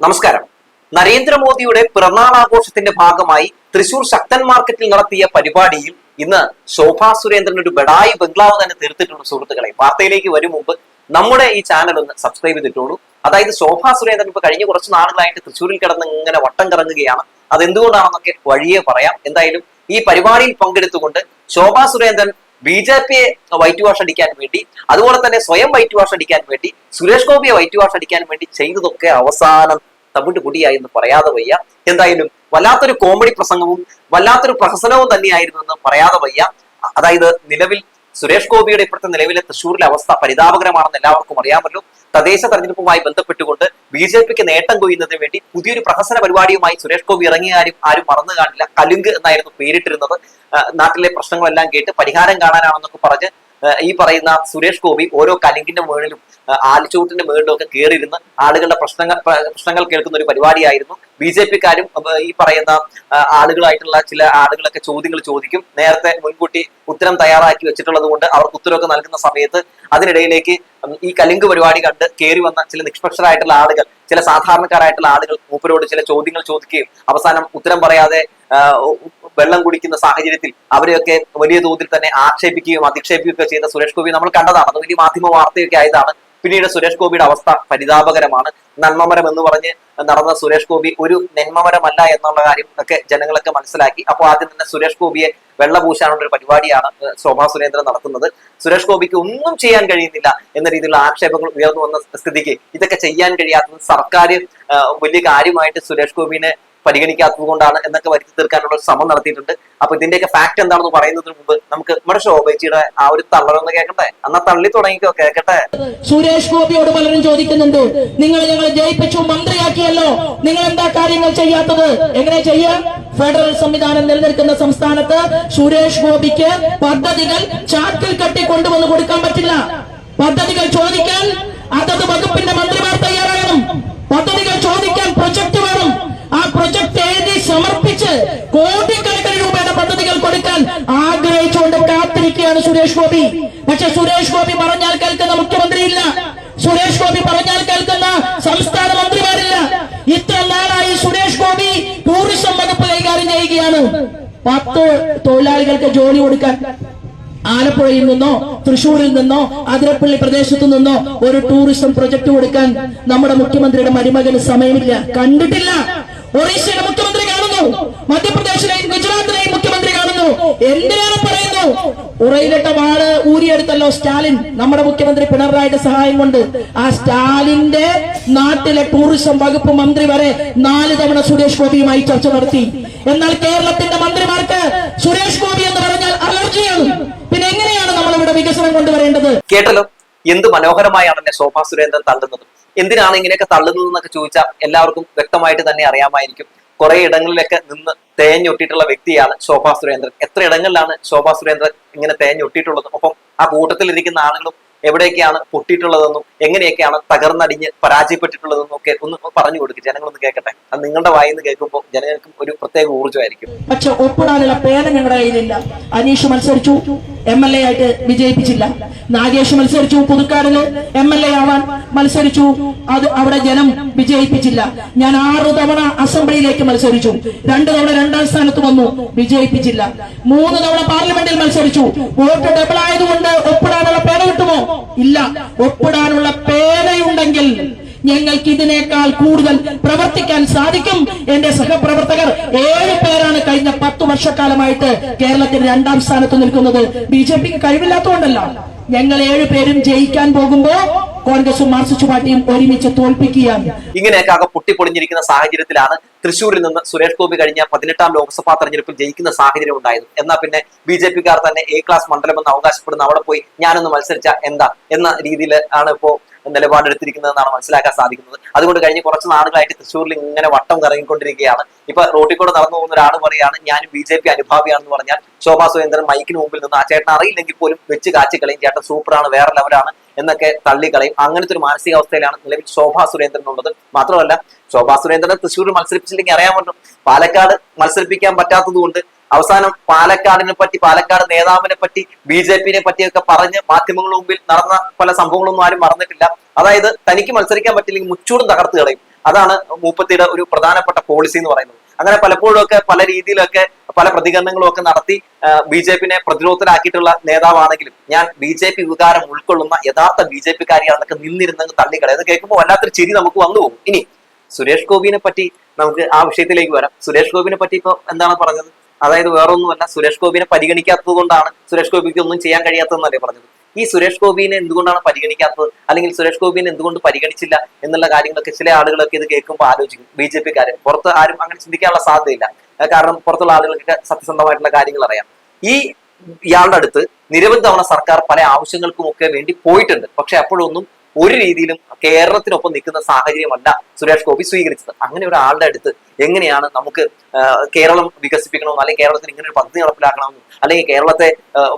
നമസ്കാരം. നരേന്ദ്രമോദിയുടെ പിറന്നാൾ ആഘോഷത്തിന്റെ ഭാഗമായി തൃശൂർ ശക്തൻ മാർക്കറ്റിൽ നടത്തിയ പരിപാടിയിൽ ഇന്ന് ശോഭാ സുരേന്ദ്രൻ ഒരു ബഡായി ബംഗ്ലാവ് തന്നെ തീർത്തിട്ടുണ്ട് സുഹൃത്തുക്കളെ. വാർത്തയിലേക്ക് വരും മുമ്പ് നമ്മുടെ ഈ ചാനൽ ഒന്ന് സബ്സ്ക്രൈബ് ചെയ്തിട്ടുള്ളൂ അതായത് ശോഭാ സുരേന്ദ്രൻ ഇപ്പൊ കഴിഞ്ഞ കുറച്ച് നാളുകളായിട്ട് തൃശ്ശൂരിൽ കിടന്ന് ഇങ്ങനെ വട്ടം കറങ്ങുകയാണ്. അതെന്തുകൊണ്ടാണെന്നൊക്കെ വഴിയെ പറയാം. എന്തായാലും ഈ പരിപാടിയിൽ പങ്കെടുത്തുകൊണ്ട് ശോഭാ സുരേന്ദ്രൻ ബി ജെ പിയെ വൈറ്റ് വാഷ് അടിക്കാൻ വേണ്ടി അതുപോലെ തന്നെ സ്വയം വൈറ്റ് വാഷ് അടിക്കാൻ വേണ്ടി സുരേഷ് ഗോപിയെ വൈറ്റ് വാഷ് അടിക്കാൻ വേണ്ടി ചെയ്തതൊക്കെ അവസാനം തമിഴ് കുടിയായി എന്ന് പറയാതെ വയ്യ. എന്തായാലും വല്ലാത്തൊരു കോമഡി പ്രസംഗവും വല്ലാത്തൊരു പ്രഹസനവും തന്നെയായിരുന്നു എന്ന് പറയാതെ വയ്യ. അതായത് നിലവിൽ സുരേഷ് ഗോപിയുടെ ഇപ്പോഴത്തെ നിലവിലെ തൃശ്ശൂരിലെ അവസ്ഥ പരിതാപകരമാണെന്ന് എല്ലാവർക്കും അറിയാമല്ലോ. തദ്ദേശ തെരഞ്ഞെടുപ്പുമായി ബന്ധപ്പെട്ടുകൊണ്ട് ബി ജെ പിക്ക് നേട്ടം കൊയ്യുന്നതിന് വേണ്ടി പുതിയൊരു പ്രഹസന പരിപാടിയുമായി സുരേഷ് ഗോപി ഇറങ്ങിയ കാര്യം ആരും മറന്നു കാണില്ല. കലുങ്ക് എന്നായിരുന്നു പേരിട്ടിരുന്നത്. നാട്ടിലെ പ്രശ്നങ്ങളെല്ലാം കേട്ട് പരിഹാരം കാണാനാണെന്നൊക്കെ പറഞ്ഞ് ഈ പറയുന്ന സുരേഷ് ഗോപി ഓരോ കലിങ്കിന്റെ മുകളിലും ആലിച്ചൂട്ടിന്റെ മുകളിലും ഒക്കെ കയറിയിരുന്ന് ആളുകളുടെ പ്രശ്നങ്ങൾ പ്രശ്നങ്ങൾ കേൾക്കുന്ന ഒരു പരിപാടിയായിരുന്നു. ബി ജെ പിക്കാരും ഈ പറയുന്ന ആളുകളായിട്ടുള്ള ചില ആളുകളൊക്കെ ചോദ്യങ്ങൾ ചോദിക്കും. നേരത്തെ മുൻകൂട്ടി ഉത്തരം തയ്യാറാക്കി വെച്ചിട്ടുള്ളത് കൊണ്ട് അവർക്ക് ഉത്തരവൊക്കെ നൽകുന്ന സമയത്ത് അതിനിടയിലേക്ക് ഈ കലിങ്ക് പരിപാടി കണ്ട് കയറി വന്ന ചില നിഷ്പക്ഷരായിട്ടുള്ള ആളുകൾ ചില സാധാരണക്കാരായിട്ടുള്ള ആളുകൾ മൂപ്പരോട് ചില ചോദ്യങ്ങൾ ചോദിക്കുകയും അവസാനം ഉത്തരം പറയാതെ വെള്ളം കുടിക്കുന്ന സാഹചര്യത്തിൽ അവരെയൊക്കെ വലിയ തോതിൽ തന്നെ ആക്ഷേപിക്കുകയും അധിക്ഷേപിക്കുകയും ഒക്കെ ചെയ്ത സുരേഷ് ഗോപി നമ്മൾ കണ്ടതാണ്. അത് വലിയ മാധ്യമ വാർത്തയൊക്കെ ആയതാണ്. പിന്നീട് സുരേഷ് ഗോപിയുടെ അവസ്ഥ പരിതാപകരമാണ്. നന്മമരം എന്ന് പറഞ്ഞ് നടന്ന സുരേഷ് ഗോപി ഒരു നന്മമരമല്ല എന്നുള്ള കാര്യം ഒക്കെ ജനങ്ങളൊക്കെ മനസ്സിലാക്കി. അപ്പോൾ ആദ്യം തന്നെ സുരേഷ് ഗോപിയെ വെള്ളപൂശാനുള്ള ഒരു പരിപാടിയാണ് ശോഭാ സുരേന്ദ്രൻ നടത്തുന്നത്. സുരേഷ് ഗോപിക്ക് ഒന്നും ചെയ്യാൻ കഴിയുന്നില്ല എന്ന രീതിയിലുള്ള ആക്ഷേപങ്ങൾ ഉയർന്നു വന്ന സ്ഥിതിക്ക് ഇതൊക്കെ ചെയ്യാൻ കഴിയാത്തത് സർക്കാർ വലിയ കാര്യമായിട്ട് സുരേഷ് ഗോപിനെ പരിഗണിക്കാത്തത് കൊണ്ടാണ് എന്നൊക്കെ വരുത്തി തീർക്കാനുള്ള ശ്രമം നടത്തിയിട്ടുണ്ട്. അപ്പൊ ഇതിന്റെയൊക്കെ ഫാക്ട് എന്താണെന്ന് പറയുന്നതിന് മുമ്പ് നമുക്ക് നമ്മുടെ ശോഭയുടെ ആ ഒരു തള്ളലൊന്ന് കേൾക്കട്ടെ? എന്നാ തള്ളി തുടങ്ങിക്കോ കേൾക്കട്ടെ? സുരേഷ് ഗോപിയോട് പലരും ചോദിക്കുന്നുണ്ട്. നിങ്ങൾ ഞങ്ങളെ ജയിപ്പിച്ചു മന്ത്രിയാക്കിയല്ലോ. നിങ്ങൾ എന്താ കാര്യങ്ങൾ ചെയ്യാത്തത്? എങ്ങനെ ചെയ്യാം? ഫെഡറൽ സംവിധാനം നിലനിൽക്കുന്ന സംസ്ഥാനത്ത് സുരേഷ് ഗോപിക്ക് പദ്ധതികൾ ചാക്കിൽ കെട്ടി കൊണ്ടുവന്ന് കൊടുക്കാൻ പറ്റില്ല. പദ്ധതികൾ ചോദിക്കാൻ അതത് വകുപ്പിന്റെ മന്ത്രിമാർ തയ്യാറാകണം. പദ്ധതികൾ ചോദിക്കാൻ പ്രൊജക്ട് ആ പ്രൊജക്ട് എഴുതി സമർപ്പിച്ച് കോടിക്കണക്കിന് രൂപയുടെ പദ്ധതികൾ കൊടുക്കാൻ ആഗ്രഹിച്ചുകൊണ്ട് കാത്തിരിക്കുകയാണ് സുരേഷ് ഗോപി. പക്ഷെ സുരേഷ് ഗോപി പറഞ്ഞാൽ കേൾക്കുന്ന മുഖ്യമന്ത്രിയില്ല. സുരേഷ് ഗോപി പറഞ്ഞാൽ കേൾക്കുന്ന സംസ്ഥാന മന്ത്രിമാരില്ല. ഇത്ര നാളായി സുരേഷ് ഗോപി ടൂറിസം വകുപ്പ് കൈകാര്യം ചെയ്യുകയാണ്. പത്ത് തൊഴിലാളികൾക്ക് ജോലി കൊടുക്കാൻ ആലപ്പുഴയിൽ നിന്നോ തൃശൂരിൽ നിന്നോ അതിരപ്പള്ളി പ്രദേശത്തു നിന്നോ ഒരു ടൂറിസം പ്രൊജക്ട് കൊടുക്കാൻ നമ്മുടെ മുഖ്യമന്ത്രിയുടെ മരുമകന് സമയമില്ല. കണ്ടിട്ടില്ല. ഒറീസയിലെ മുഖ്യമന്ത്രി കാണുന്നു. മധ്യപ്രദേശിലെയും ഗുജറാത്തിലെയും മുഖ്യമന്ത്രി കാണുന്നു. എന്തിനാണ് പറയുന്നു? ഉറയിലിട്ട വാൾ ഊരിയെടുത്തല്ലോ സ്റ്റാലിൻ. നമ്മുടെ മുഖ്യമന്ത്രി പിണറായിയുടെ സഹായം കൊണ്ട്. ആ സ്റ്റാലിന്റെ നാട്ടിലെ ടൂറിസം വകുപ്പ് മന്ത്രി വരെ നാല് തവണ സുരേഷ് ഗോപിയുമായി ചർച്ച നടത്തി. എന്നാൽ കേരളത്തിന്റെ മന്ത്രിമാർക്ക് സുരേഷ് ഗോപി എന്ന് പറഞ്ഞാൽ അലർജിയാണ്. പിന്നെ എങ്ങനെയാണ് നമ്മൾ ഇവിടെ വികസനം കൊണ്ടുവരേണ്ടത്? കേട്ടല്ലോ? എന്ത് മനോഹരമായാണ് എന്നെ ശോഭാ സുരേന്ദ്രൻ തള്ളുന്നത്. എന്തിനാണ് ഇങ്ങനെയൊക്കെ തള്ളുന്നത് എന്നൊക്കെ ചോദിച്ചാൽ എല്ലാവർക്കും വ്യക്തമായിട്ട് തന്നെ അറിയാമായിരിക്കും. കുറെ ഇടങ്ങളിലൊക്കെ നിന്ന് തേഞ്ഞൊട്ടിയിട്ടുള്ള വ്യക്തിയാണ് ശോഭാ സുരേന്ദ്രൻ. എത്ര ഇടങ്ങളിലാണ് ശോഭാ സുരേന്ദ്രൻ ഇങ്ങനെ തേഞ്ഞൊട്ടിയിട്ടുള്ളത്? ഒപ്പം ആ കൂട്ടത്തിൽ ഇരിക്കുന്ന ആളുകളും എവിടെയൊക്കെയാണ് പൊട്ടിയിട്ടുള്ളതെന്നും എങ്ങനെയൊക്കെയാണ് തകർന്നടിഞ്ഞ് പരാജയപ്പെട്ടിട്ടുള്ളതെന്നും ഒക്കെ ഒന്ന് പറഞ്ഞു കൊടുക്കുക ജനങ്ങളൊന്ന് കേൾക്കട്ടെ. അത് നിങ്ങളുടെ വായിൽ നിന്ന് കേൾക്കുമ്പോൾ ജനങ്ങൾക്കും ഒരു പ്രത്യേക ഊർജമായിരിക്കും. പക്ഷെ ഒപ്പിടാനുള്ള പേന ഞങ്ങളുടെ കയ്യിലില്ല. അനീഷ് മത്സരിച്ചു. എം എൽ എ ആയിട്ട് വിജയിപ്പിച്ചില്ല. നാഗേഷ് മത്സരിച്ചു. പുതുക്കാടിന് എം എൽ എ ആവാൻ മത്സരിച്ചു. അത് അവിടെ ജനം വിജയിപ്പിച്ചില്ല. ഞാൻ ആറു തവണ അസംബ്ലിയിലേക്ക് മത്സരിച്ചു. രണ്ടു തവണ രണ്ടാം സ്ഥാനത്ത് വന്നു. വിജയിപ്പിച്ചില്ല. മൂന്ന് തവണ പാർലമെന്റിൽ മത്സരിച്ചു. വോട്ട് ഡബിൾ ആയതുകൊണ്ട് ഇല്ല. ഒപ്പിടാനുള്ള പേനയുണ്ടെങ്കിൽ ഞങ്ങൾക്ക് ഇതിനേക്കാൾ കൂടുതൽ പ്രവർത്തിക്കാൻ സാധിക്കും. എന്റെ സഹപ്രവർത്തകർ ഏഴ് പേരാണ് കഴിഞ്ഞ പത്ത് വർഷക്കാലമായിട്ട് കേരളത്തിൽ രണ്ടാം സ്ഥാനത്ത് നിൽക്കുന്നത്. ബി ജെ പിക്ക് കഴിവില്ലാത്തതുകൊണ്ടല്ല. ഞങ്ങൾ ഏഴ് പേരും ജയിക്കാൻ പോകുമ്പോ കോൺഗ്രസും മാർക്സിസ്റ്റ് പാർട്ടിയും ഒരുമിച്ച് തോൽപ്പിക്കുകയാണ്. ഇങ്ങനെയൊക്കെ പൊട്ടിപ്പൊളിഞ്ഞിരിക്കുന്ന സാഹചര്യത്തിലാണ് തൃശ്ശൂരിൽ നിന്ന് സുരേഷ് ഗോപി കഴിഞ്ഞ പതിനെട്ടാം ലോക്സഭാ തെരഞ്ഞെടുപ്പിൽ ജയിക്കുന്ന സാഹചര്യം ഉണ്ടായത്. എന്നാൽ പിന്നെ ബി ജെ പിക്കാർ തന്നെ എ ക്ലാസ് മണ്ഡലം എന്ന് അവകാശപ്പെടുന്ന അവിടെ പോയി ഞാനൊന്ന് മത്സരിച്ച എന്താ എന്ന രീതിയിൽ ആണ് ഇപ്പോ നിലപാടെടുത്തിരിക്കുന്നതെന്നാണ് മനസ്സിലാക്കാൻ സാധിക്കുന്നത്. അതുകൊണ്ട് കഴിഞ്ഞ കുറച്ച് നാളുകളായിട്ട് തൃശ്ശൂരിൽ ഇങ്ങനെ വട്ടം കറങ്ങിക്കൊണ്ടിരിക്കുകയാണ്. ഇപ്പൊ റോട്ടിൽ കൂടെ നടന്നു പോകുന്ന ഒരാൾ പറയാണ് ഞാൻ ബി ജെ പി അനുഭാവിയാണെന്ന് പറഞ്ഞാൽ ശോഭാ സുരേന്ദ്രൻ മൈക്കിന് മുമ്പിൽ നിന്ന് ആ ചേട്ടൻ അറിയില്ലെങ്കിൽ പോലും വെച്ച് കാച്ചി കളയും ചേട്ടൻ സൂപ്പറാണ് വേറെ ലെവലാണ് എന്നൊക്കെ തള്ളിക്കളയും. അങ്ങനത്തെ ഒരു മാനസികാവസ്ഥയിലാണ് നിലവിൽ ശോഭാ സുരേന്ദ്രൻ ഉള്ളത് മാത്രമല്ല ശോഭാ സുരേന്ദ്രനെ തൃശ്ശൂർ മത്സരിപ്പിച്ചില്ലെങ്കിൽ അറിയാമല്ലോ. പാലക്കാട് മത്സരിപ്പിക്കാൻ പറ്റാത്തത് കൊണ്ട് അവസാനം പാലക്കാടിനെ പറ്റി പാലക്കാട് നേതാവിനെ പറ്റി ബി ജെ പിനെ പറ്റിയൊക്കെ പറഞ്ഞ് മാധ്യമങ്ങളുടെ മുമ്പിൽ നടന്ന പല സംഭവങ്ങളൊന്നും ആരും മറന്നിട്ടില്ല. അതായത് തനിക്ക് മത്സരിക്കാൻ പറ്റില്ലെങ്കിൽ മുച്ചൂടും തകർത്ത് കളയും. അതാണ് മൂപ്പത്തിയുടെ ഒരു പ്രധാനപ്പെട്ട പോളിസി എന്ന് പറയുന്നത്. അങ്ങനെ പലപ്പോഴും ഒക്കെ പല രീതിയിലൊക്കെ പല പ്രതികരണങ്ങളും ഒക്കെ നടത്തി ബി ജെ പിനെ പ്രതിരോധത്തിലാക്കിയിട്ടുള്ള നേതാവാണെങ്കിലും ഞാൻ ബി ജെ പി വികാരം ഉൾക്കൊള്ളുന്ന യഥാർത്ഥ ബി ജെ പി കാര്യമാണെന്നൊക്കെ നിന്നിരുന്നങ്ങ് തള്ളിക്കളെ എന്ന് കേൾക്കുമ്പോൾ വല്ലാത്തൊരു ചിരി നമുക്ക് വന്നു പോകും. ഇനി സുരേഷ് ഗോപിനെ പറ്റി നമുക്ക് ആ വിഷയത്തിലേക്ക് വരാം. സുരേഷ് ഗോപിനെ പറ്റി ഇപ്പൊ എന്താണ് പറഞ്ഞത്? അതായത് വേറൊന്നുമല്ല സുരേഷ് ഗോപിനെ പരിഗണിക്കാത്തത് കൊണ്ടാണ് സുരേഷ് ഗോപിക്ക് ഒന്നും ചെയ്യാൻ കഴിയാത്തതെന്നല്ലേ പറഞ്ഞത്? ഈ സുരേഷ് ഗോപിനെ എന്തുകൊണ്ടാണ് പരിഗണിക്കാത്തത്? അല്ലെങ്കിൽ സുരേഷ് ഗോപിനെ എന്തുകൊണ്ട് പരിഗണിച്ചില്ല എന്നുള്ള കാര്യങ്ങളൊക്കെ ചില ആളുകളൊക്കെ ഇത് കേൾക്കുമ്പോൾ ആലോചിക്കും. ബി ജെ പിക്കാരെ. പുറത്ത് ആരും അങ്ങനെ ചിന്തിക്കാനുള്ള സാധ്യതയില്ല. കാരണം പുറത്തുള്ള ആളുകൾക്ക് സത്യസന്ധമായിട്ടുള്ള കാര്യങ്ങൾ അറിയാം. ഈ ഇയാളുടെ അടുത്ത് നിരവധി തവണ സർക്കാർ പല ആവശ്യങ്ങൾക്കും ഒക്കെ വേണ്ടി പോയിട്ടുണ്ട്. പക്ഷെ അപ്പോഴൊന്നും ഒരു രീതിയിലും കേരളത്തിനൊപ്പം നിൽക്കുന്ന സാഹചര്യമല്ല സുരേഷ് ഗോപി സ്വീകരിച്ചത്. അങ്ങനെ ഒരാളുടെ അടുത്ത് എങ്ങനെയാണ് നമുക്ക് കേരളം വികസിപ്പിക്കണമെന്ന് അല്ലെങ്കിൽ കേരളത്തിന് ഇങ്ങനെ ഒരു പദ്ധതി നടപ്പിലാക്കണമെന്നോ അല്ലെങ്കിൽ കേരളത്തെ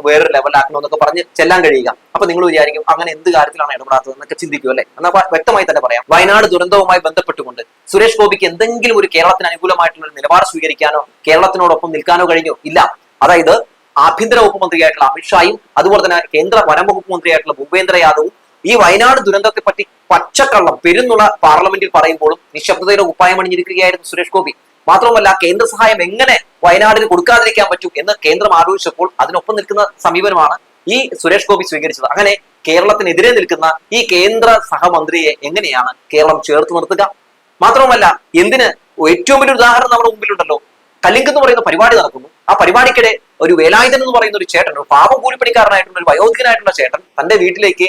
വേറൊരു ലെവലാക്കണമെന്നൊക്കെ പറഞ്ഞ് ചെല്ലാൻ കഴിയുക. അപ്പൊ നിങ്ങൾ വിചാരിക്കും അങ്ങനെ എന്ത് കാര്യത്തിലാണ് ഇടപെടാത്തത് എന്നൊക്കെ ചിന്തിക്കും അല്ലെ? എന്നാൽ വ്യക്തമായി തന്നെ പറയാം. വയനാട് ദുരന്തവുമായി ബന്ധപ്പെട്ടുകൊണ്ട് സുരേഷ് ഗോപിക്ക് എന്തെങ്കിലും ഒരു കേരളത്തിന് അനുകൂലമായിട്ടുള്ള ഒരു നിലപാട് സ്വീകരിക്കാനോ കേരളത്തിനോടൊപ്പം നിൽക്കാനോ കഴിഞ്ഞോ? ഇല്ല. അതായത് ആഭ്യന്തര വകുപ്പ് മന്ത്രിയായിട്ടുള്ള അമിത്ഷായും അതുപോലെ തന്നെ കേന്ദ്ര വനം വകുപ്പ് മന്ത്രിയായിട്ടുള്ള ഭൂപേന്ദ്ര യാദവും ഈ വയനാട് ദുരന്തത്തെ പറ്റി പച്ചക്കള്ളം പെരുന്നുള്ള പാർലമെന്റിൽ പറയുമ്പോഴും നിശബ്ദതയുടെ ഉപ്പായം അണിഞ്ഞിരിക്കുകയായിരുന്നു സുരേഷ് ഗോപി. മാത്രമല്ല കേന്ദ്ര സഹായം എങ്ങനെ വയനാടിന് കൊടുക്കാതിരിക്കാൻ പറ്റും എന്ന് കേന്ദ്രം ആലോചിച്ചപ്പോൾ അതിനൊപ്പം നിൽക്കുന്ന സമീപനമാണ് ഈ സുരേഷ് ഗോപി സ്വീകരിച്ചത്. അങ്ങനെ കേരളത്തിനെതിരെ നിൽക്കുന്ന ഈ കേന്ദ്ര സഹമന്ത്രിയെ എങ്ങനെയാണ് കേരളം ചേർത്ത് നിർത്തുക? മാത്രവുമല്ല എന്തിന്? ഏറ്റവും വലിയ ഉദാഹരണം നമ്മുടെ മുമ്പിലുണ്ടല്ലോ. കലിംഗ് എന്ന് പറയുന്ന പരിപാടി നടക്കുന്നു. ആ പരിപാടിക്കിടെ ഒരു വേലായുധൻ എന്ന് പറയുന്ന ഒരു ചേട്ടൻ ഒരു പാവം കൂലിപ്പണിക്കാരനായിട്ടുള്ള ഒരു വയോധികനായിട്ടുള്ള ചേട്ടൻ തന്റെ വീട്ടിലേക്ക്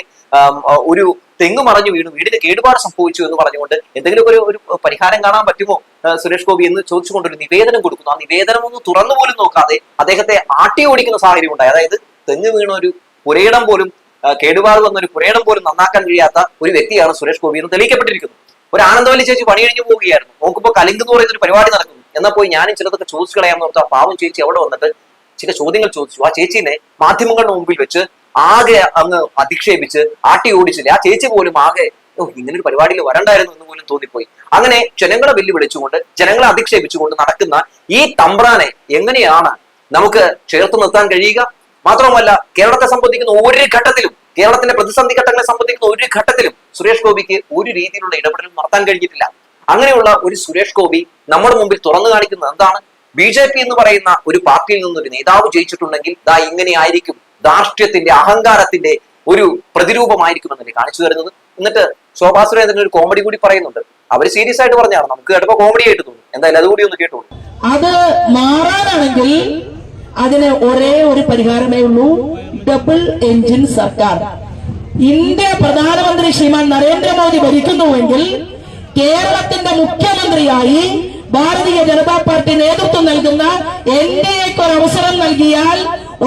ഒരു തെങ്ങ് മറഞ്ഞു വീണു. വീടിന് കേടുപാട് സംഭവിച്ചു എന്ന് പറഞ്ഞുകൊണ്ട് എന്തെങ്കിലും ഒരു ഒരു പരിഹാരം കാണാൻ പറ്റുമോ സുരേഷ് ഗോപി എന്ന് ചോദിച്ചുകൊണ്ട് ഒരു നിവേദനം കൊടുക്കുന്നു. ആ നിവേദനം ഒന്ന് തുറന്നു പോലും നോക്കാതെ അദ്ദേഹത്തെ ആട്ടി ഓടിക്കുന്ന സാഹചര്യം ഉണ്ടായി. അതായത് തെങ്ങ് വീണ ഒരു പുരയിടം പോലും കേടുപാട് വന്ന ഒരു പുരയിടം പോലും നന്നാക്കാൻ കഴിയാത്ത ഒരു വ്യക്തിയാണ് സുരേഷ് ഗോപി എന്ന് തെളിയിക്കപ്പെട്ടിരിക്കുന്നു. ഒരു ആനന്ദവല്ലി ചേച്ചി പണി കഴിഞ്ഞു പോവുകയായിരുന്നു. നോക്കുമ്പോൾ കലിംഗ് എന്ന് പറയുന്ന ഒരു പരിപാടി നടക്കുന്നു. എന്നാൽ പോയി ഞാനും ചിലതൊക്കെ ചോദിച്ചു കളയാമെന്ന് നോക്കാം പാവം ചേച്ചി അവിടെ വന്നിട്ട് ചില ചോദ്യങ്ങൾ ചോദിച്ചു. ആ ചേച്ചിനെ മാധ്യമങ്ങളുടെ മുമ്പിൽ വെച്ച് ആകെ അങ്ങ് അധിക്ഷേപിച്ച് ആട്ടി ഓടിച്ചില്ലേ ആ ചേച്ചി പോലും ആകെ ഓ ഇങ്ങനെ ഒരു പരിപാടിയിൽ വരണ്ടായിരുന്നു എന്ന് പോലും തോന്നിപ്പോയി. അങ്ങനെ ജനങ്ങളെ വെല്ലുവിളിച്ചുകൊണ്ട് ജനങ്ങളെ അധിക്ഷേപിച്ചുകൊണ്ട് നടക്കുന്ന ഈ തമ്പ്രാനെ എങ്ങനെയാണ് നമുക്ക് ചേർത്ത് നിർത്താൻ കഴിയുക? മാത്രവുമല്ല കേരളത്തെ സംബന്ധിക്കുന്ന ഒരു ഘട്ടത്തിലും കേരളത്തിന്റെ പ്രതിസന്ധി ഘട്ടങ്ങളെ സംബന്ധിക്കുന്ന ഒരു ഘട്ടത്തിലും സുരേഷ് ഗോപിക്ക് ഒരു രീതിയിലുള്ള ഇടപെടലും നടത്താൻ കഴിഞ്ഞിട്ടില്ല. അങ്ങനെയുള്ള ഒരു സുരേഷ് ഗോപി നമ്മുടെ മുമ്പിൽ തുറന്നു കാണിക്കുന്നത് എന്താണ്? ബി ജെ പി എന്ന് പറയുന്ന ഒരു പാർട്ടിയിൽ നിന്നൊരു നേതാവ് ജയിച്ചിട്ടുണ്ടെങ്കിൽ ദാ ഇങ്ങനെയായിരിക്കും ധാർഷ്ട്യത്തിന്റെ അഹങ്കാരത്തിന്റെ ഒരു പ്രതിരൂപമായിരിക്കും എന്നല്ലേ കാണിച്ചു തരുന്നത്? എന്നിട്ട് ശോഭാ സുരേന്ദ്രൻ ഒരു കോമഡി കൂടി പറയുന്നുണ്ട്. അവർ സീരിയസ് ആയിട്ട് പറഞ്ഞാണ് നമുക്ക് കേട്ടപ്പോ കോമഡി ആയിട്ട് തോന്നും. എന്തായാലും അതുകൂടി ഒന്ന് കേട്ടോളൂ. അത് മാറാനാണെങ്കിൽ അതിന് ഒരേ ഒരു പരിഹാരമേ ഉള്ളൂ. ഡബിൾ എഞ്ചിൻ സർക്കാർ. ഇന്ത്യ പ്രധാനമന്ത്രി ശ്രീമാൻ നരേന്ദ്രമോദി ഭരിക്കുന്നുവെങ്കിൽ കേരളത്തിന്റെ മുഖ്യമന്ത്രിയായി ഭാരതീയ ജനതാ പാർട്ടി നേതൃത്വം നൽകുന്ന എൻ ഡി എക്ക് ഒരു അവസരം നൽകിയാൽ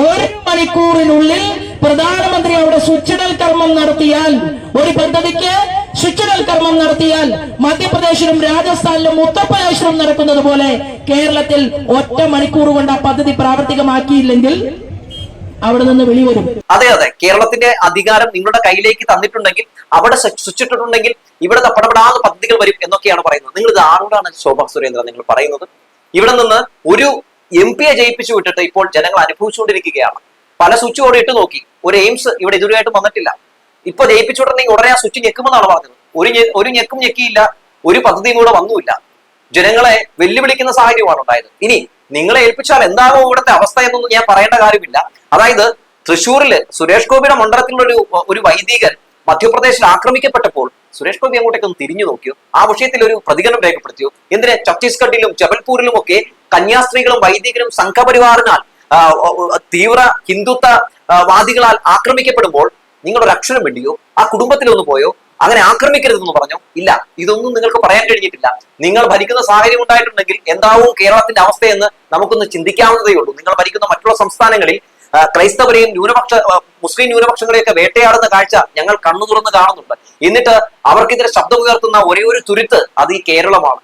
ഒരു മണിക്കൂറിനുള്ളിൽ പ്രധാനമന്ത്രി അവിടെ സ്വിച്ചിടൽ കർമ്മം നടത്തിയാൽ ഒരു പദ്ധതിക്ക് സ്വിച്ചിടൽ കർമ്മം നടത്തിയാൽ മധ്യപ്രദേശിലും രാജസ്ഥാനിലും ഉത്തർപ്രദേശിലും നടക്കുന്നത് പോലെ കേരളത്തിൽ ഒറ്റ മണിക്കൂർ കൊണ്ട് ആ പദ്ധതി പ്രാവർത്തികമാക്കിയില്ലെങ്കിൽ അവിടെ നിന്ന് വെളിവരും അതെ അതെ. കേരളത്തിന്റെ അധികാരം നിങ്ങളുടെ കയ്യിലേക്ക് തന്നിട്ടുണ്ടെങ്കിൽ അവിടെ സൃഷ്ടിച്ചിട്ടുണ്ടെങ്കിൽ ഇവിടെ പടപെടാതെ പദ്ധതികൾ വരും എന്നൊക്കെയാണ് പറയുന്നത്. നിങ്ങൾ ഇത് ആരോടാണ് ശോഭ സുരേന്ദ്ര നിങ്ങൾ പറയുന്നത്? ഇവിടെ നിന്ന് ഒരു എം പിയെ ജയിപ്പിച്ചു വിട്ടിട്ട് ഇപ്പോൾ ജനങ്ങൾ അനുഭവിച്ചുകൊണ്ടിരിക്കുകയാണ്. പല സ്വിച്ച് ഓടി ഇട്ട് നോക്കി. ഒരു എയിംസ് ഇവിടെ ഇതുവരെയായിട്ടും വന്നിട്ടില്ല. ഇപ്പൊ ജയിപ്പിച്ചുകൊണ്ടിരുന്നെങ്കിൽ ഉടനെ ആ സ്വിച്ച് ഞെക്കുമെന്നാണ് പറഞ്ഞത്. ഒരു ഒരു ഞെക്കും ഞെക്കിയില്ല. ഒരു പദ്ധതിയും കൂടെ വന്നുമില്ല. ജനങ്ങളെ വെല്ലുവിളിക്കുന്ന സാഹചര്യമാണ് ഉണ്ടായത്. ഇനി നിങ്ങളെ ഏൽപ്പിച്ചാൽ എന്താകും ഇവിടുത്തെ അവസ്ഥ എന്നൊന്നും ഞാൻ പറയേണ്ട കാര്യമില്ല. അതായത് തൃശ്ശൂരിൽ സുരേഷ് ഗോപിയുടെ മണ്ഡലത്തിലുള്ള ഒരു ഒരു വൈദികൻ മധ്യപ്രദേശിൽ ആക്രമിക്കപ്പെട്ടപ്പോൾ സുരേഷ് ഗോപി അങ്ങോട്ടേക്ക് ഒന്ന് തിരിഞ്ഞു നോക്കിയോ? ആ വിഷയത്തിൽ ഒരു പ്രതികരണം രേഖപ്പെടുത്തിയോ? എന്തിന് ഛത്തീസ്ഗഡിലും ജബൽപൂരിലും ഒക്കെ കന്യാസ്ത്രീകളും വൈദികരും സംഘപരിവാറിനാൽ തീവ്ര ഹിന്ദുത്വ വാദികളാൽ ആക്രമിക്കപ്പെടുമ്പോൾ നിങ്ങൾ ഒരു അക്ഷരം വേണ്ടിയോ ആ കുടുംബത്തിലൊന്ന് പോയോ? അങ്ങനെ ആക്രമിക്കരുതെന്ന് പറഞ്ഞു. ഇല്ല ഇതൊന്നും നിങ്ങൾക്ക് പറയാൻ കഴിഞ്ഞിട്ടില്ല. നിങ്ങൾ ഭരിക്കുന്ന സാഹചര്യം ഉണ്ടായിട്ടുണ്ടെങ്കിൽ എന്താവും കേരളത്തിന്റെ അവസ്ഥയെന്ന് നമുക്കൊന്ന് ചിന്തിക്കാവുന്നതേ ഉള്ളൂ. നിങ്ങൾ ഭരിക്കുന്ന മറ്റുള്ള സംസ്ഥാനങ്ങളിൽ ക്രൈസ്തവരെയും ന്യൂനപക്ഷ മുസ്ലിം ന്യൂനപക്ഷങ്ങളെയൊക്കെ വേട്ടയാടുന്ന കാഴ്ച ഞങ്ങൾ കണ്ണു തുറന്ന് കാണുന്നുണ്ട്. എന്നിട്ട് അവർക്കെതിരെ ശബ്ദമുയർത്തുന്ന ഒരേ ഒരു തുരുത്ത് അത് ഈ കേരളമാണ്.